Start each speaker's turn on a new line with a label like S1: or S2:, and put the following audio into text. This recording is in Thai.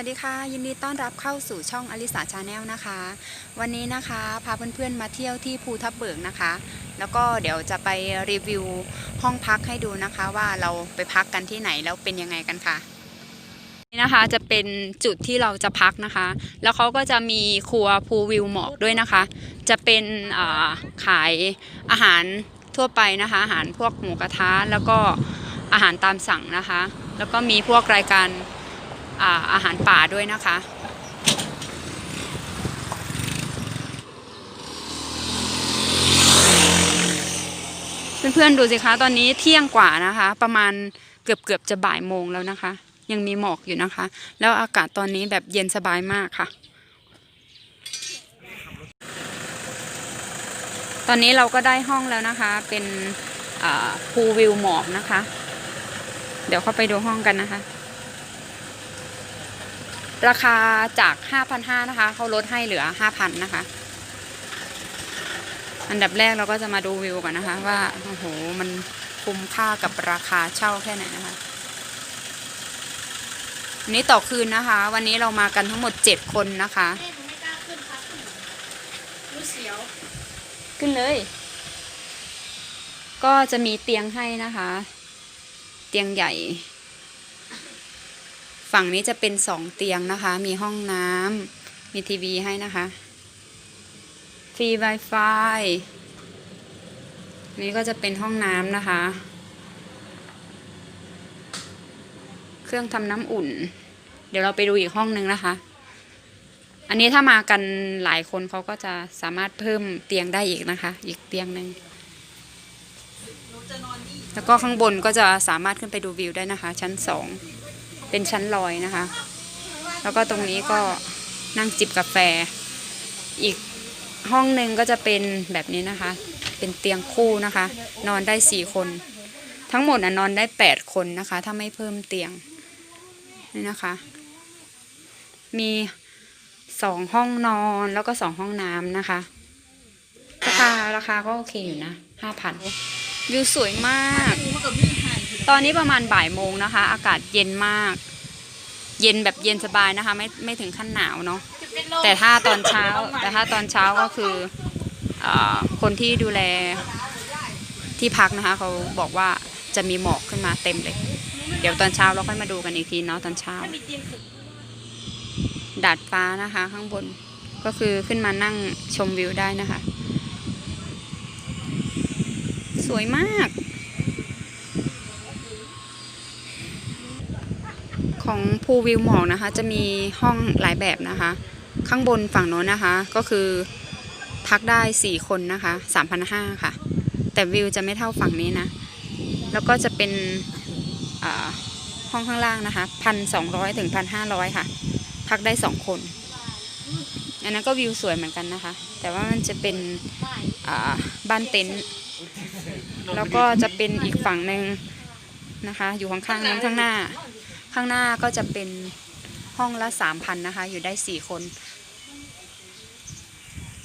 S1: วัสดีค่ะ ยินดีต้อนรับเข้าสู่ช่องอลิสาชาแนลนะคะ วันนี้นะคะพาเพื่อนๆมาเที่ยวที่ภูทับเบิกนะคะ แล้วก็เดี๋ยวจะไปรีวิวห้องพักให้ดูนะคะ ว่าเราไปพักกันที่ไหนแล้วเป็นยังไงกันค่ะนี่นะคะจะเป็นจุดที่เราจะพักนะคะ แล้วเขาก็จะมีครัวภูวิวหมอกด้วยนะคะ จะเป็นาขายอาหารทั่วไปนะคะ อาหารพวกหมูกระทะแล้วก็อาหารตามสั่งนะคะ แล้วก็มีพวกรายการ อาอาหารป่าด้วยนะคะ เพื่อนๆดูสิคะ ตอนนี้เที่ยงกว่านะคะ ประมาณเกือบเกือบจะบ่ายโมงแล้วนะคะ ยังมีหมอกอยู่นะคะ แล้วอากาศตอนนี้แบบเย็นสบายมากค่ะ ตอนนี้เราก็ได้ห้องแล้วนะคะ เป็นพูวิวหมอกนะคะ เดี๋ยวเข้าไปดูห้องกันนะคะ ราคาจาก 5,500นะคะ เขาลดให้เหลือ 5,000 นะคะ อันดับแรกเราก็จะมาดูวิวก่อนนะคะ ว่า โอ้โห มันคุ้มค่ากับราคาเช่าแค่ไหนนะคะอันนี้ต่อคืนนะคะ วันนี้เรามากันทั้งหมด 7 คนนะคะ
S2: แม่หนูไม่กล้าขึ้นครับรู้เสียว
S1: ขึ้นเลย ก็จะมีเตียงให้นะคะ เตียงใหญ่ ฝั่งนี้จะเป็นสองเตียงนะคะ มีห้องน้ำมีทีวีให้นะคะ ฟรี Wi-Fi นี่ก็จะเป็นห้องน้ำนะคะ เครื่องทำน้ำอุ่น เดี๋ยวเราไปดูอีกห้องนึงนะคะ อันนี้ถ้ามากันหลายคนเขาก็จะสามารถเพิ่มเตียงได้อีกนะคะ อีกเตียงหนึ่งแล้วก็ข้างบนก็จะสามารถขึ้นไปดูวิวได้นะคะ ชั้นสอง เป็นชั้นลอยนะคะ แล้วก็ตรงนี้ก็นั่งจิบกาแฟ อีกห้องหนึ่งก็จะเป็นแบบนี้นะคะ เป็นเตียงคู่นะคะ นอนได้สี่คน ทั้งหมดนอนได้แปดคนนะคะ ถ้าไม่เพิ่มเตียงนี่นะคะ มีสองห้องนอนแล้วก็สองห้องน้ำนะคะ ราคาราคาก็โอเคอยู่นะห้าพันวิวสวยมาก ตอนนี้ประมาณบ่ายโมงนะคะ อากาศเย็นมาก เย็นแบบเย็นสบายนะคะ ไม่ไม่ถึงขั้นหนาวเนาะแต่ถ้าตอนเช้า แต่ถ้าตอนเช้าก็คืออาคนที่ดูแลที่พักนะคะ เขาบอกว่าจะมีหมอกขึ้นมาเต็มเลย เดี๋ยวตอนเช้าเราค่อยมาดูกันอีกทีเนาะตอนเช้า
S2: ถ้ามีเตียงสุด
S1: ดาดฟ้านะคะ ข้างบนก็คือขึ้นมานั่งชมวิวได้นะคะ สวยมาก ของภูวิวหมอกนะคะ จะมีห้องหลายแบบนะคะ ข้างบนฝั่งโน้นนะคะ ก็คือพักได้ 4 คนนะคะ 3,500 ค่ะ แต่วิวจะไม่เท่าฝั่งนี้นะ แล้วก็จะเป็นอ่าห้องข้างล่างนะคะ 1,200 ถึง 1,500 ค่ะ พักได้ 2 คน อันนั้นก็วิวสวยเหมือนกันนะคะ แต่ว่ามันจะเป็นอ่าบ้านเต็นท์ แล้วก็จะเป็นอีกฝั่งหนึ่งนะคะ อยู่ข้างๆนั้นข้างหน้า ข้างหน้าก็จะเป็นห้องละ 3,000นะคะ อยู่ได้ 4 คน